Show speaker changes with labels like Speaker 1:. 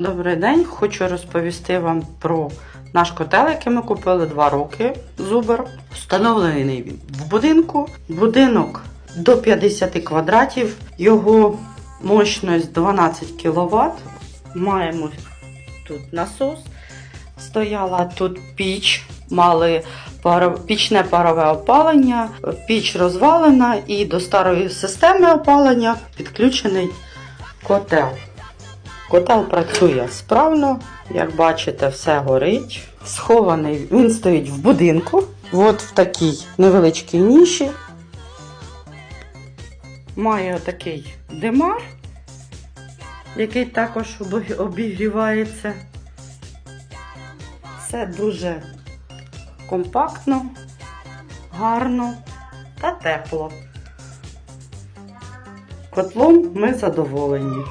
Speaker 1: Добрий день, хочу розповісти вам про наш котел, який ми купили 2 роки. Зубер. Встановлений він в будинку. Будинок до 50 квадратів. Його мощність 12 кВт. Маємо тут насос. Стояла тут піч, мали пічне парове опалення, піч розвалена і до старої системи опалення підключений котел. Котел працює справно, як бачите, все горить. Схований, він стоїть в будинку, от в такій невеличкій ніші. Має такий димар, який також обігрівається. Все дуже компактно, гарно та тепло. Котлом ми задоволені.